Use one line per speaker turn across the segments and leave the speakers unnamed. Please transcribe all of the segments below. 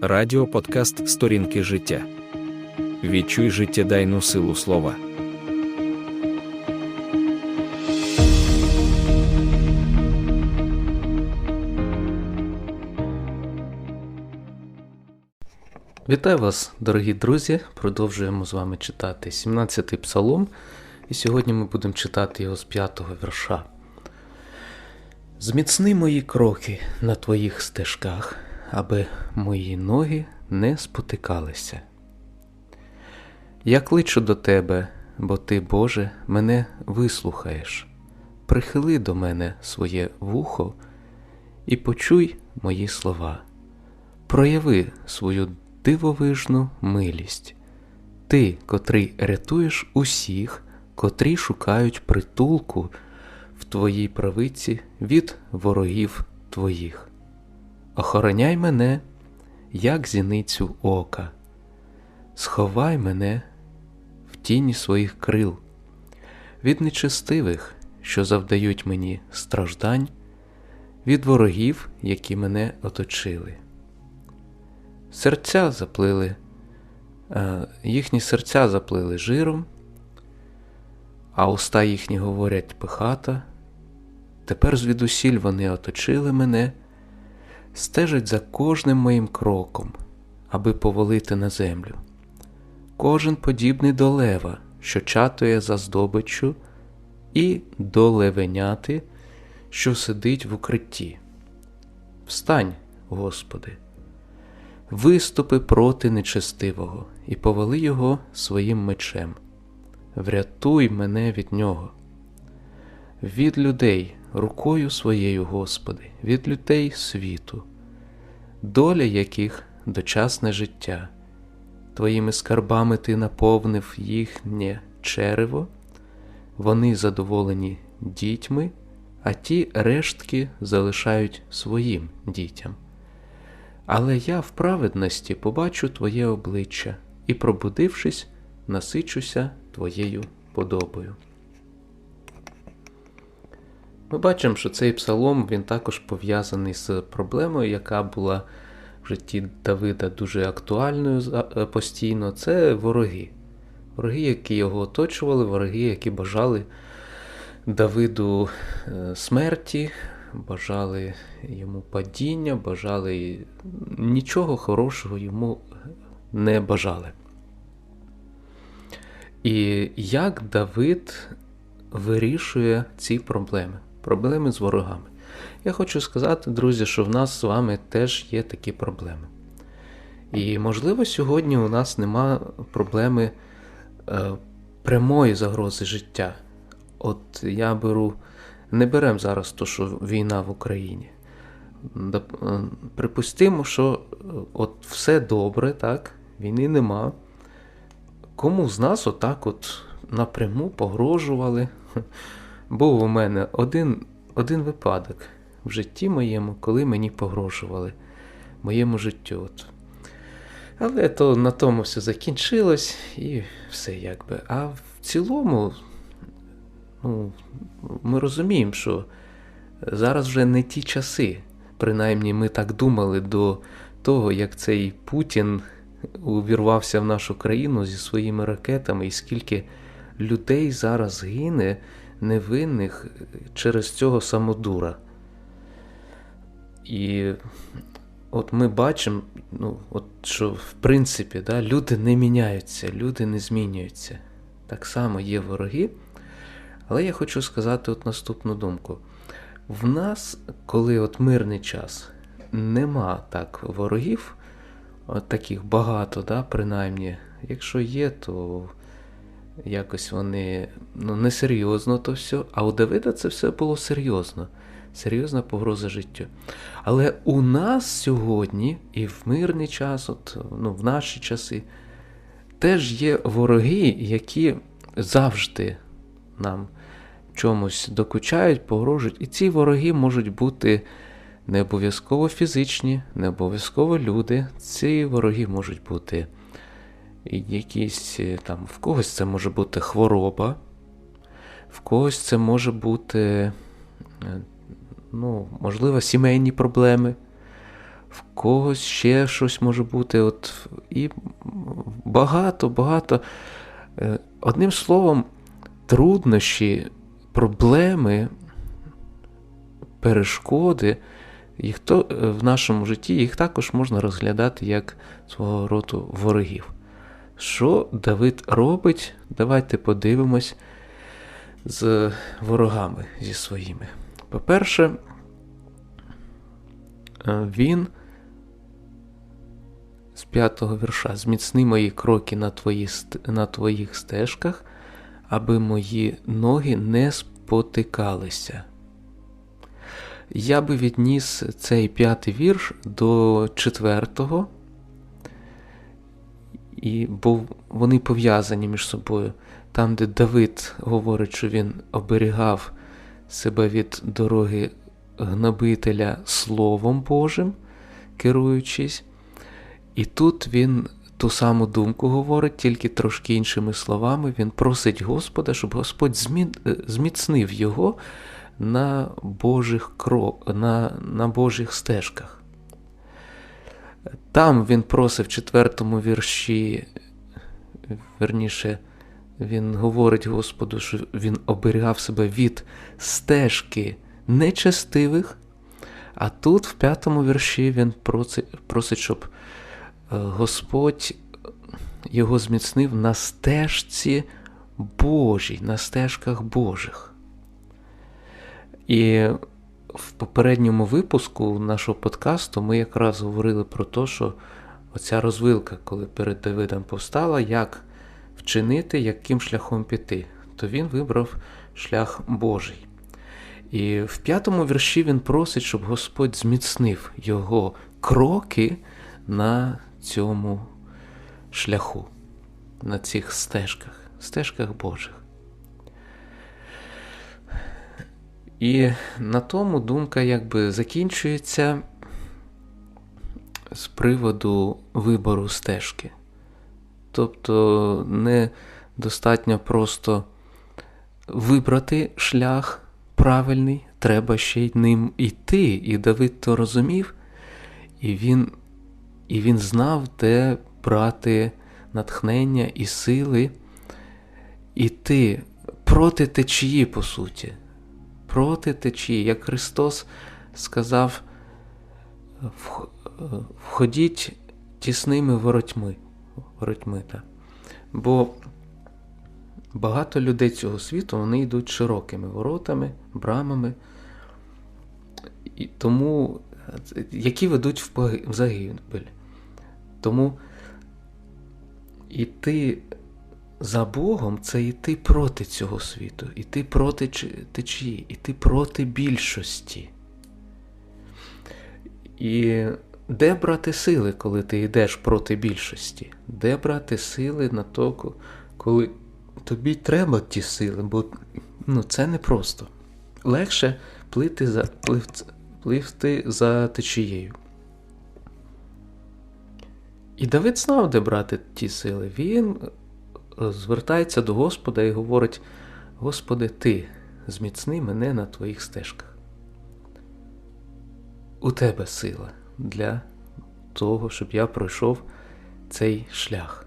Радіо подкаст Сторінки життя. Відчуй життєдайну силу слова.
Вітаю вас, дорогі друзі! Продовжуємо з вами читати 17-й псалом, і сьогодні ми будемо читати його з 5-го вірша. Зміцни мої кроки на твоїх стежках, аби мої ноги не спотикалися. Я кличу до тебе, бо ти, Боже, мене вислухаєш. Прихили до мене своє вухо і почуй мої слова. Прояви свою дивовижну милість, ти, котрий рятуєш усіх, котрі шукають притулку в твоїй правиці від ворогів твоїх. Охороняй мене, як зіницю ока, сховай мене в тіні своїх крил, від нечестивих, що завдають мені страждань, від ворогів, які мене оточили. Серця заплили, їхні серця заплили жиром, а уста їхні говорять пихата. Тепер звідусіль вони оточили мене, стежать за кожним моїм кроком, аби повалити на землю. Кожен подібний до лева, що чатує за здобиччю, і до левеняти, що сидить в укритті. Встань, Господи, виступи проти нечестивого і повали його своїм мечем. Врятуй мене від нього. Від людей рукою своєю, Господи, від людей світу, доля яких дочасне життя, Твоїми скарбами Ти наповнив їхнє черево, вони задоволені дітьми, а ті рештки залишають своїм дітям. Але я в праведності побачу Твоє обличчя і, пробудившись, насичуся Твоєю подобою. Ми бачимо, що цей псалом він також пов'язаний з проблемою, яка була в житті Давида дуже актуальною постійно. Це вороги. Вороги, які його оточували, вороги, які бажали Давиду смерті, бажали йому падіння, бажали нічого хорошого йому не бажали. І як Давид вирішує ці проблеми, проблеми з ворогами? Я хочу сказати, друзі, що в нас з вами теж є такі проблеми. І, можливо, сьогодні у нас нема проблеми е, прямої загрози життя. От я беру, не беремо зараз то, що війна в Україні. Е, припустимо, що е, от все добре, так, війни нема. Кому з нас отак от напряму погрожували? Був у мене один один випадок в житті моєму, коли мені погрожували моєму життю. От. Але то на тому все закінчилось і все якби. А в цілому, ну, ми розуміємо, що зараз вже не ті часи. Принаймні ми так думали до того, як цей Путін увірвався в нашу країну зі своїми ракетами, і скільки людей зараз гине невинних через цього самодура. І от ми бачимо, ну, от, що в принципі да, люди не міняються, люди не змінюються. Так само є вороги. Але я хочу сказати от наступну думку. В нас, коли от мирний час, нема так ворогів, от таких багато, да, принаймні. Якщо є, то якось вони ну, несерйозно то все. А у Давида це все було серйозно. Серйозна погроза життю. Але у нас сьогодні, і в мирний час, от, ну, в наші часи, теж є вороги, які завжди нам чомусь докучають, погрожують. І ці вороги можуть бути не обов'язково фізичні, не обов'язково люди. Ці вороги можуть бути якісь е, там, в когось це може бути хвороба, в когось це може бути, е, ну, можливо, сімейні проблеми, в когось ще щось може бути. От, І багато, багато. Е, Одним словом, труднощі, проблеми, перешкоди, їх то, в нашому житті їх також можна розглядати як свого роду ворогів. Що Давид робить? Давайте подивимось з ворогами зі своїми. По-перше, е, він з п'ятого вірша зміцни мої кроки на, твої, на твоїх стежках, аби мої ноги не спотикалися. Я би відніс цей п'ятий вірш до четвертого, і, бо вони пов'язані між собою. Там, де Давид говорить, що він оберігав себе від дороги гнобителя Словом Божим, керуючись. І тут він ту саму думку говорить, тільки трошки іншими словами. Він просить Господа, щоб Господь е, зміцнив його на Божих крок, на, на Божих стежках. Там він просив в четвертому вірші, верніше, він говорить Господу, що він оберігав себе від стежки нечестивих, а тут в п'ятому вірші він просить, просить щоб е, Господь його зміцнив на стежці Божій, на стежках Божих. І в попередньому випуску нашого подкасту ми якраз говорили про те, що оця розвилка, коли перед Давидом повстала, як вчинити, яким шляхом піти, то він вибрав шлях Божий. І в п'ятому вірші він просить, щоб Господь зміцнив його кроки на цьому шляху, на цих стежках, стежках Божих. І на тому думка якби закінчується з приводу вибору стежки. Тобто не достатньо просто вибрати шлях правильний, треба ще й ним йти. І Давид то розумів, і він, і він знав, де брати натхнення і сили іти проти течії, по суті. Проти течії, як Христос сказав, входіть тісними воротьми. воротьми так. Бо багато людей цього світу вони йдуть широкими воротами, брамами, і тому, які ведуть в загибель. Тому іти за Богом це йти проти цього світу, іти проти течії, іти проти більшості. І де брати сили, коли ти йдеш проти більшості? Де брати сили на то, коли тобі треба ті сили, бо ну, це непросто. Легше плити за, плив- пливти за течією. І Давид знав, де брати ті сили. Він звертається до Господа і говорить: Господи, Ти зміцни мене на твоїх стежках. У тебе сила для того, щоб я пройшов цей шлях.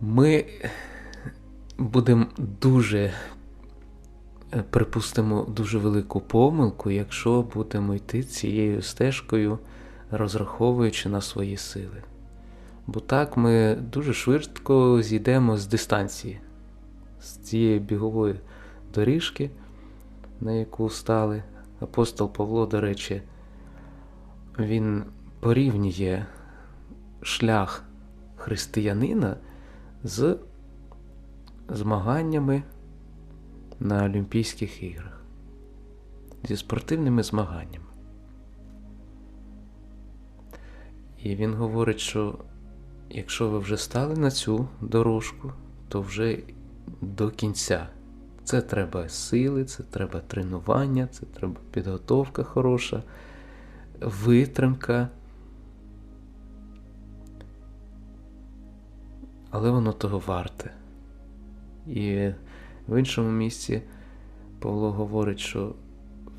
Ми будемо дуже, е, припустимо, дуже велику помилку, якщо будемо йти цією стежкою, розраховуючи на свої сили. Бо так ми дуже швидко зійдемо з дистанції, з цієї бігової доріжки, на яку стали. Апостол Павло, до речі, він порівнює шлях християнина з змаганнями на Олімпійських іграх, зі спортивними змаганнями. І він говорить, що якщо ви вже стали на цю дорожку, то вже до кінця. Це треба сили, це треба тренування, це треба підготовка хороша, витримка. Але воно того варте. І в іншому місці Павло говорить, що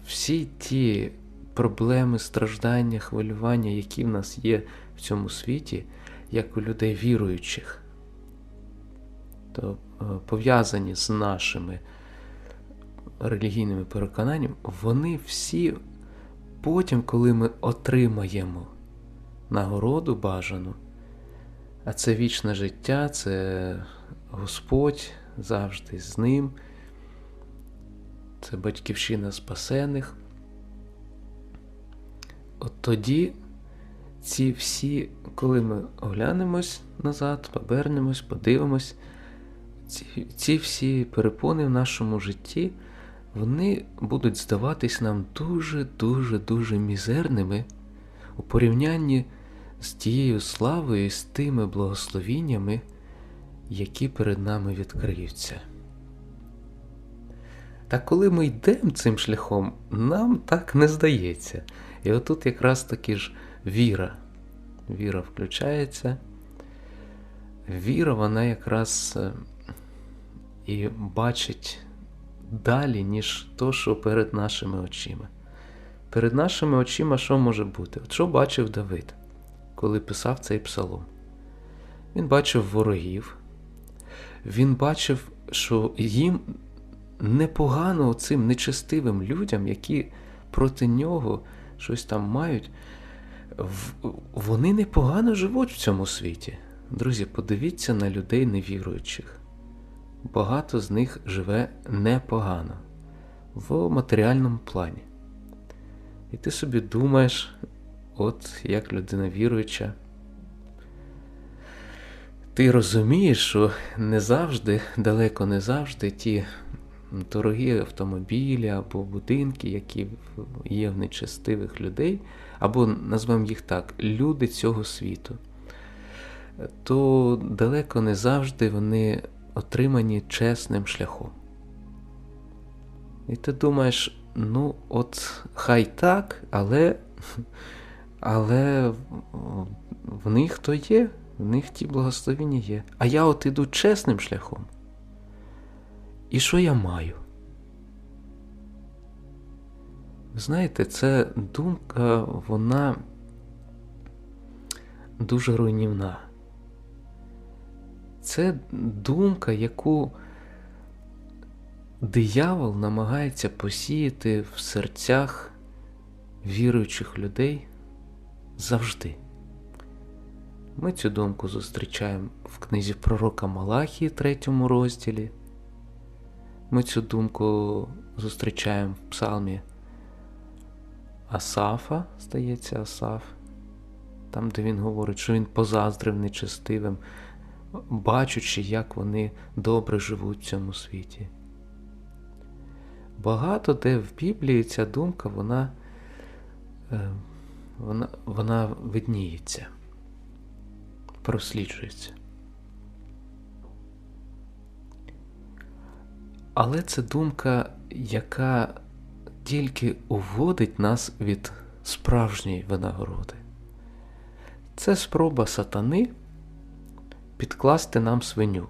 всі ті проблеми, страждання, хвилювання, які в нас є в цьому світі, як у людей віруючих, то е, пов'язані з нашими релігійними переконаннями, вони всі потім, коли ми отримаємо нагороду бажану, а це вічне життя, це Господь завжди з ним, це батьківщина спасених. От тоді ці всі, коли ми оглянемось назад, повернемось, подивимось, ці, ці всі перепони в нашому житті, вони будуть здаватись нам дуже-дуже дуже мізерними у порівнянні з тією славою і з тими благословіннями, які перед нами відкриються. Та коли ми йдемо цим шляхом, нам так не здається. І отут якраз таки ж віра. Віра включається. Віра, вона якраз е, і бачить далі, ніж то, що перед нашими очима. Перед нашими очима що може бути? От що бачив Давид, коли писав цей псалом? Він бачив ворогів, він бачив, що їм непогано цим нечестивим людям, які проти нього щось там мають, вони непогано живуть в цьому світі. Друзі, подивіться на людей невіруючих. Багато з них живе непогано в матеріальному плані. І ти собі думаєш, от як людина віруюча, ти розумієш, що не завжди, далеко не завжди ті дорогі автомобілі або будинки, які є в нечестивих людей, або назвемо їх так, люди цього світу, то далеко не завжди вони отримані чесним шляхом. І ти думаєш, ну, от хай так, але але в них то є, в них ті благословення є. А я от іду чесним шляхом. І що я маю? Знаєте, ця думка, вона дуже руйнівна. Це думка, яку диявол намагається посіяти в серцях віруючих людей завжди. Ми цю думку зустрічаємо в книзі пророка Малахії, третьому розділі. Ми цю думку зустрічаємо в псалмі Асафа, здається, Асаф, там, де він говорить, що він позаздрив нечестивим, бачучи, як вони добре живуть в цьому світі. Багато де в Біблії ця думка, вона, е, вона, вона видніється, просліджується. Але це думка, яка тільки уводить нас від справжньої винагороди. Це спроба сатани підкласти нам свиню.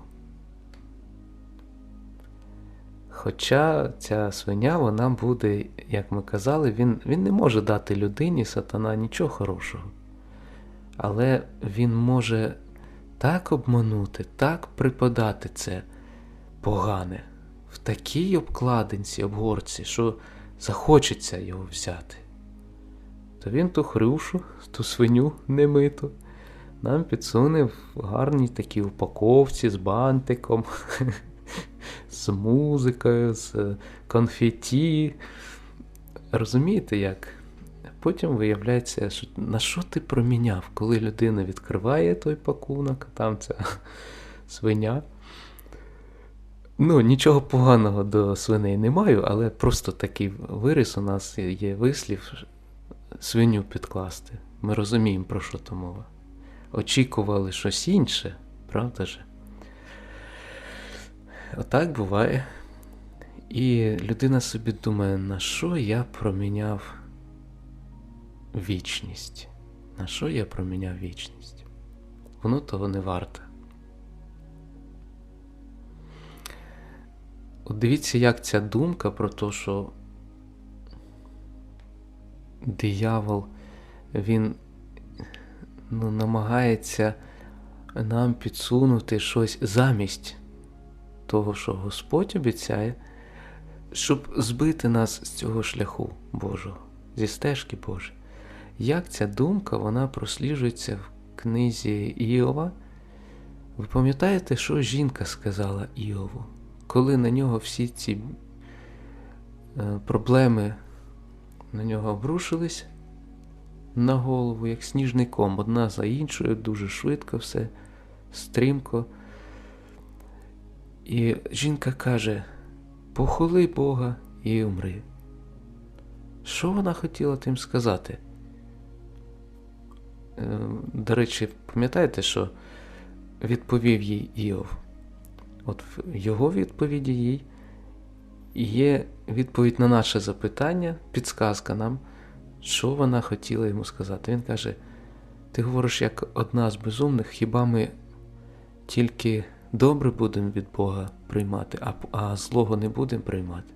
Хоча ця свиня, вона буде, як ми казали, він, він не може дати людині сатана нічого хорошого. Але він може так обманути, так припадати це погане в такій обкладинці, обгорці, що захочеться його взяти. То він ту хрюшу, ту свиню немиту, нам підсуне в гарній такій упаковці з бантиком, з музикою, з конфеті. Розумієте як? Потім виявляється, що на що ти проміняв, коли людина відкриває той пакунок, там ця свиня. Ну, нічого поганого до свиней не маю, але просто такий вирис у нас є вислів свиню підкласти. Ми розуміємо, про що то мова. Очікували щось інше, правда же? Отак буває. І людина собі думає, на що я проміняв вічність? На що я проміняв вічність? Воно того не варте. От дивіться, як ця думка про те, що диявол він ну, намагається нам підсунути щось замість того, що Господь обіцяє, щоб збити нас з цього шляху Божого, зі стежки Божої. Як ця думка вона просліджується в книзі Іова? Ви пам'ятаєте, що жінка сказала Іову, коли на нього всі ці е, проблеми на нього обрушились на голову, як сніжний ком, одна за іншою, дуже швидко все, стрімко. І жінка каже: похоли Бога і умри. Що вона хотіла тим сказати? Е, До речі, пам'ятаєте, що відповів їй Іов? От в його відповіді їй є відповідь на наше запитання, підсказка нам, що вона хотіла йому сказати. Він каже: Ти говориш як одна з безумних, хіба ми тільки добре будемо від Бога приймати, а, а злого не будемо приймати?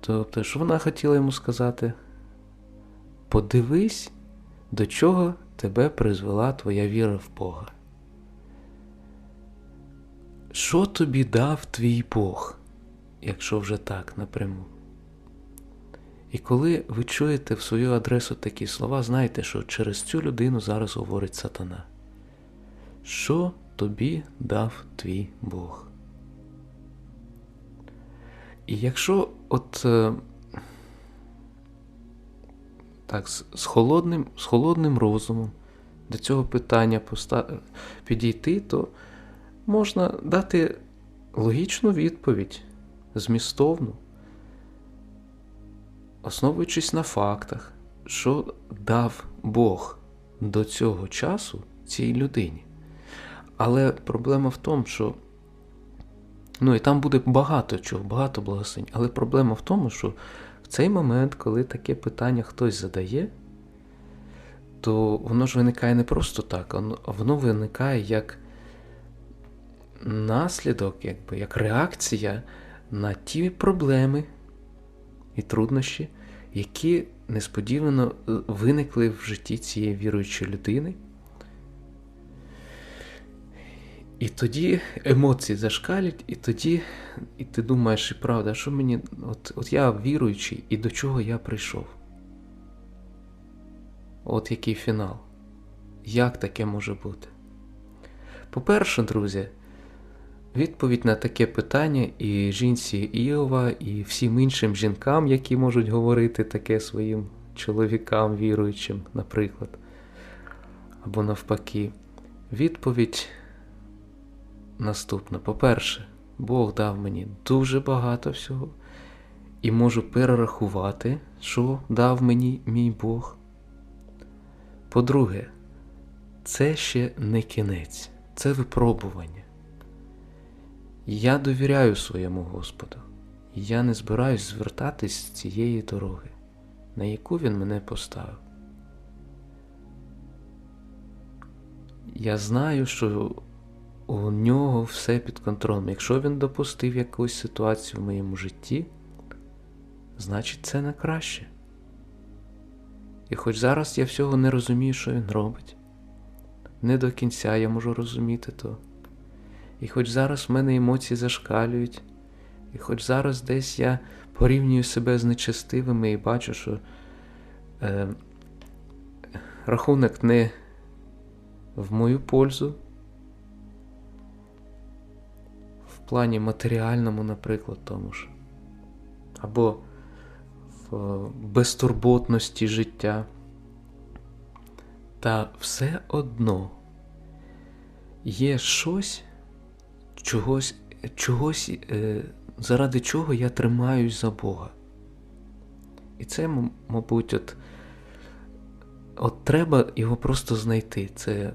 Тобто, що вона хотіла йому сказати? Подивись, до чого тебе призвела твоя віра в Бога. Що тобі дав твій Бог, якщо вже так напряму? І коли ви чуєте в свою адресу такі слова, знайте, що через цю людину зараз говорить сатана. Що тобі дав твій Бог? І якщо от е, так, з, холодним, з холодним розумом до цього питання підійти, то можна дати логічну відповідь, змістовну, основуючись на фактах, що дав Бог до цього часу цій людині. Але проблема в тому, що ну і там буде багато чого, багато благословень, але проблема в тому, що в цей момент, коли таке питання хтось задає, то воно ж виникає не просто так, воно- виникає як наслідок, якби, як реакція на ті проблеми і труднощі, які несподівано е, виникли в житті цієї віруючої людини. І тоді емоції зашкалять, і тоді і ти думаєш, і правда, що мені. От, от я віруючий, і до чого я прийшов? От який фінал. Як таке може бути? По-перше, друзі, відповідь на таке питання і жінці Іова, і всім іншим жінкам, які можуть говорити таке своїм чоловікам, віруючим, наприклад, або навпаки. Відповідь наступна. По-перше, Бог дав мені дуже багато всього, і можу перерахувати, що дав мені мій Бог. По-друге, це ще не кінець, це випробування. Я довіряю своєму Господу, я не збираюсь звертатись з цієї дороги, на яку він мене поставив. Я знаю, що у нього все під контролем. Якщо він допустив якусь ситуацію в моєму житті, значить це на краще. І хоч зараз я всього не розумію, що він робить, не до кінця я можу розуміти то. І хоч зараз в мене емоції зашкалюють, і хоч зараз десь я порівнюю себе з нечестивими і бачу, що е, рахунок не в мою пользу, в плані матеріальному, наприклад, тому ж, або в безтурботності життя. Та все одно є щось, чогось, чогось, е, заради чого я тримаюсь за Бога. І це, мабуть, от, от треба його просто знайти. Це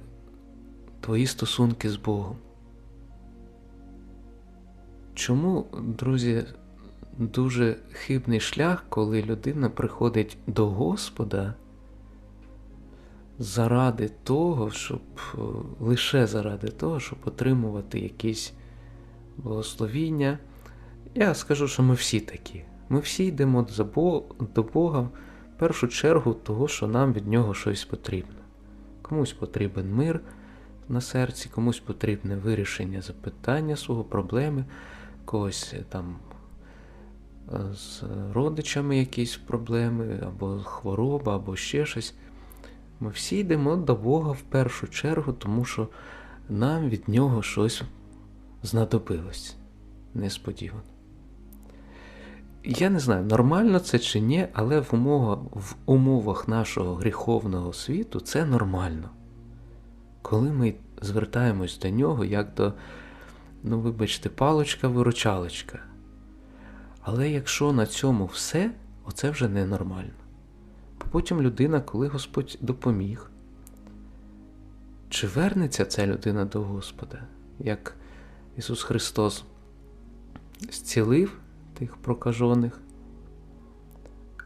твої стосунки з Богом. Чому, друзі, дуже хибний шлях, коли людина приходить до Господа заради того, щоб лише заради того, щоб отримувати якісь благословіння. Я скажу, що ми всі такі. Ми всі йдемо до Бога в першу чергу того, що нам від нього щось потрібно. Комусь потрібен мир на серці, комусь потрібне вирішення запитання свого проблеми, когось е, там е, з родичами якісь проблеми, або хвороба, або ще щось. Ми всі йдемо до Бога в першу чергу, тому що нам від нього щось знадобилось несподівано. Я не знаю, нормально це чи ні, але в умовах, в умовах нашого гріховного світу це нормально. Коли ми звертаємось до нього як до, ну, вибачте, палочка-виручалочка. Але якщо на цьому все, оце вже ненормально. Бо потім людина, коли Господь допоміг, чи вернеться ця людина до Господа, як Ісус Христос зцілив тих прокажених,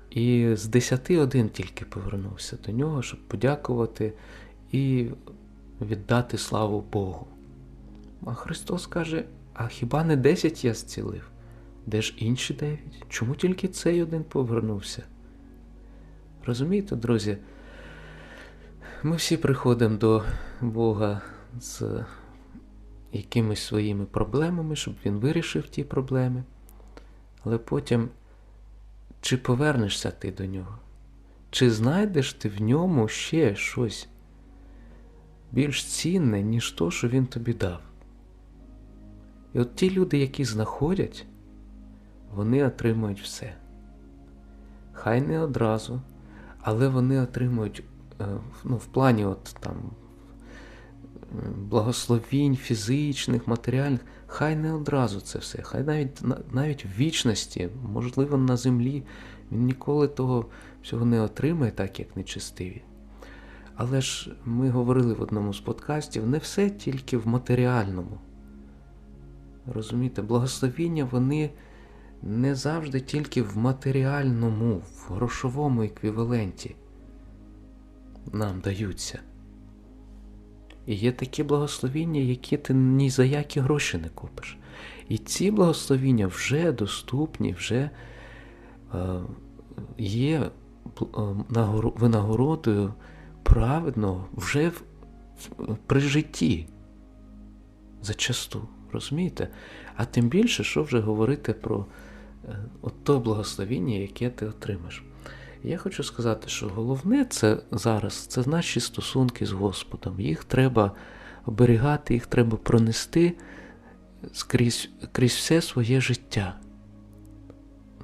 і з десяти один тільки повернувся до нього, щоб подякувати і віддати славу Богу. А Христос каже: а хіба не десять я зцілив? Де ж інші дев'ять? Чому тільки цей один повернувся? Розумієте, друзі? Ми всі приходимо до Бога з якимись своїми проблемами, щоб Він вирішив ті проблеми. Але потім, чи повернешся ти до нього? Чи знайдеш ти в ньому ще щось більш цінне, ніж то, що він тобі дав? І от ті люди, які знаходять, вони отримують все. Хай не одразу, але вони отримують е, ну, в плані от там благословінь фізичних, матеріальних, хай не одразу це все, хай навіть навіть в вічності, можливо, на землі, він ніколи того всього не отримає, так як нечестиві. Але ж ми говорили в одному з подкастів, не все тільки в матеріальному. Розумієте, благословіння вони не завжди тільки в матеріальному, в грошовому еквіваленті нам даються. І є такі благословіння, які ти ні за які гроші не купиш. І ці благословіння вже доступні, вже е, є е, нагоро- винагородою праведного вже при житті. Зачасту, розумієте? А тим більше, що вже говорити про е, от то благословіння, яке ти отримаєш. Я хочу сказати, що головне це зараз це наші стосунки з Господом. Їх треба оберігати, їх треба пронести скрізь, крізь все своє життя.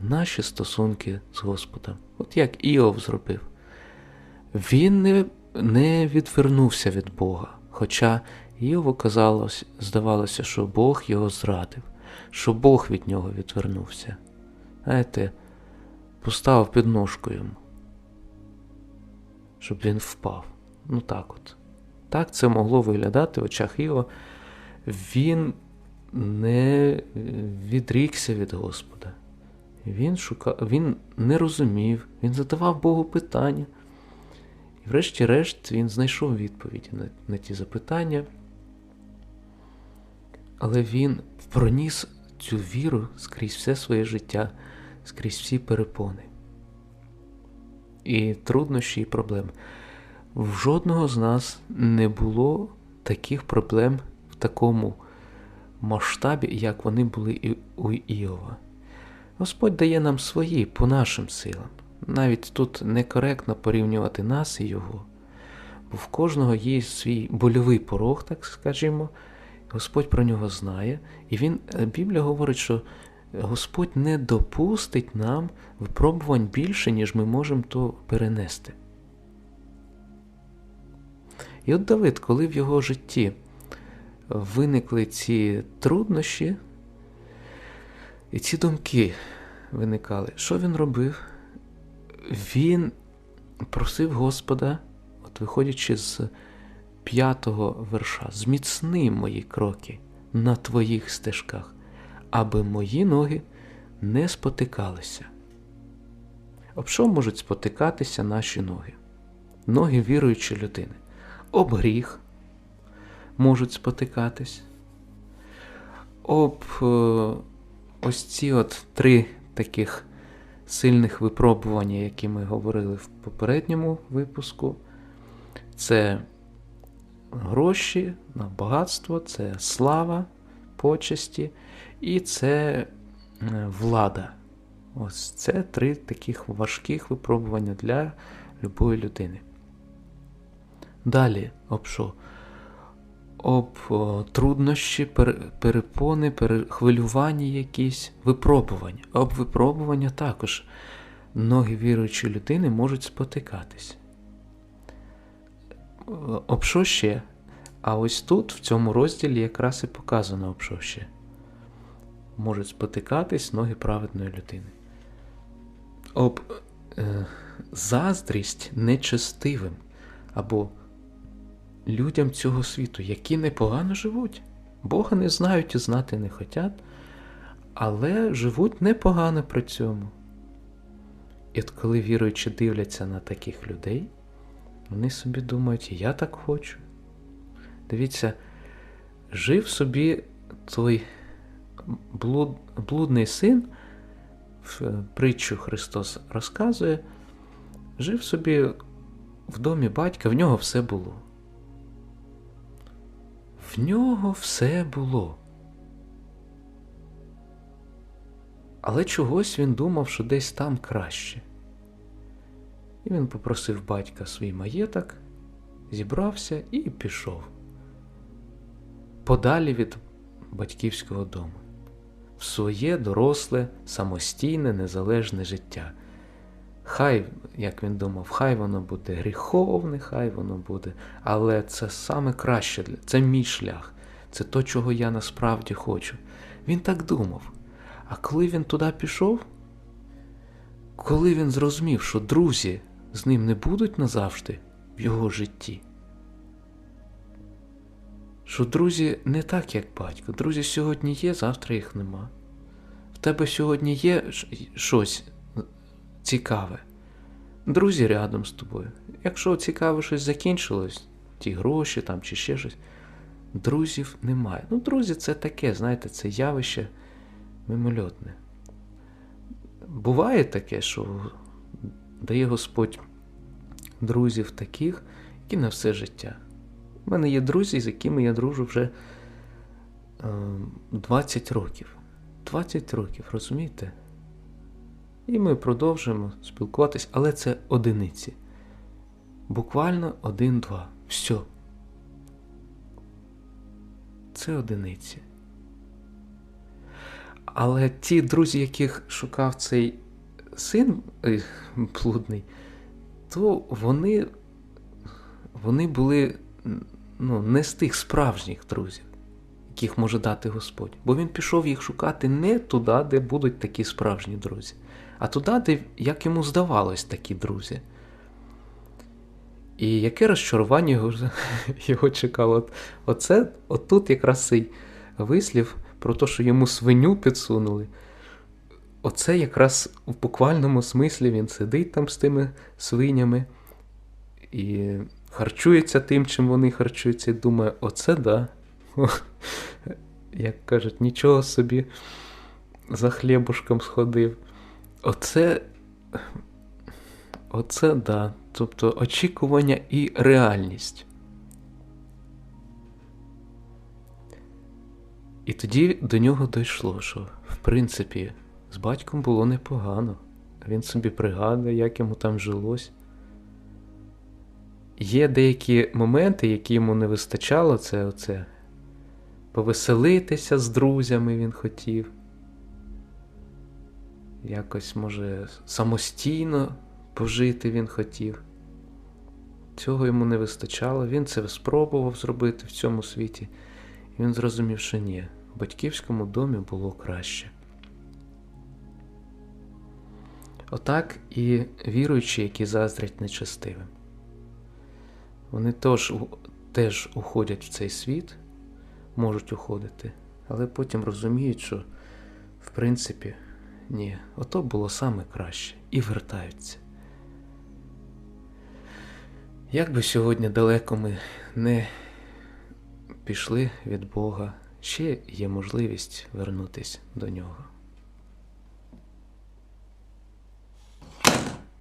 Наші стосунки з Господом. От як Іов зробив. Він не, не відвернувся від Бога. Хоча Іову казалось, здавалося, що Бог його зрадив, що Бог від нього відвернувся. Знаєте, поставив підножку йому, щоб він впав. Ну так от. Так це могло виглядати в очах Іова. Він не відрікся від Господа. Він шукав, він не розумів, він задавав Богу питання. І врешті-решт він знайшов відповіді на, на ті запитання. Але він проніс цю віру скрізь все своє життя, скрізь всі перепони. І труднощі, і проблеми. В жодного з нас не було таких проблем в такому масштабі, як вони були і у Іова. Господь дає нам свої по нашим силам. Навіть тут некоректно порівнювати нас і його, бо в кожного є свій больовий порог, так скажімо. Господь про нього знає, і він, Біблія говорить, що Господь не допустить нам випробувань більше, ніж ми можемо то перенести. І от Давид, коли в його житті виникли ці труднощі, і ці думки виникали, що він робив? Він просив Господа, от виходячи з п'ятого верша, зміцни мої кроки на твоїх стежках, аби мої ноги не спотикалися. Об що можуть спотикатися наші ноги? Ноги віруючої людини. Об гріх можуть спотикатись. Об е, ось ці от три таких сильних випробувань, які ми говорили в попередньому випуску, це гроші, багатство, це слава, почесті і це е, влада. Ось це три таких важких випробування для любої людини. Далі, об що? Об труднощі, пер- перепони, перехвилювання якісь, випробування. Об випробування також многі віруючі людини можуть спотикатись. Е, Об що ще? А ось тут, в цьому розділі, якраз і показано об що ще. Можуть спотикатись ноги праведної людини. Об е, заздрість нечестивим або людям цього світу, які непогано живуть. Бога не знають і знати не хотять, але живуть непогано при цьому. І от коли віруючі дивляться на таких людей, вони собі думають, я так хочу. Дивіться, жив собі той блуд, блудний син, в притчу Христос розказує, жив собі в домі батька, в нього все було. В нього все було. Але чогось він думав, що десь там краще. І він попросив батька свій маєток, зібрався і пішов. Подалі від батьківського дому, своє доросле, самостійне, незалежне життя. Хай, як він думав, хай воно буде гріховне, хай воно буде, але це саме краще, це мій шлях, це то, чого я насправді хочу. Він так думав. А коли він туди пішов, коли він зрозумів, що друзі з ним не будуть назавжди в його житті, що друзі не так, як батько. Друзі сьогодні є, завтра їх нема. В тебе сьогодні є щось цікаве. Друзі рядом з тобою. Якщо цікаве щось закінчилось, ті гроші там чи ще щось, друзів немає. Ну, друзі, це таке, знаєте, це явище мимольотне. Буває таке, що дає Господь друзів таких, які на все життя. У мене є друзі, з якими я дружу вже е, 20 років. 20 років, розумієте? І ми продовжуємо спілкуватись, але це одиниці. Буквально один-два. Все. Це одиниці. Але ті друзі, яких шукав цей син е, блудний, то вони, вони були ну, не з тих справжніх друзів, яких може дати Господь. Бо він пішов їх шукати не туди, де будуть такі справжні друзі, а туди, де, як йому здавалось, такі друзі. І яке розчарування його, його чекало. Оце, отут якраз цей вислів про те, що йому свиню підсунули. Оце якраз в буквальному смислі він сидить там з тими свинями і харчується тим, чим вони харчуються, і думає, оце да. Як кажуть, нічого собі за хлібушком сходив. Оце. Оце да. Тобто очікування і реальність. І тоді до нього дійшло, що в принципі з батьком було непогано. Він собі пригадує, як йому там жилось. Є деякі моменти, які йому не вистачало, це оце повеселитися з друзями він хотів. Якось, може, самостійно пожити він хотів. Цього йому не вистачало, він це спробував зробити в цьому світі. І він зрозумів, що ні, в батьківському домі було краще. Отак і віруючі, які заздрять нечестивим. Вони теж, теж уходять в цей світ, можуть уходити, але потім розуміють, що в принципі ні, ото було саме краще, і вертаються. Як би сьогодні далеко ми не пішли від Бога, ще є можливість вернутися до нього.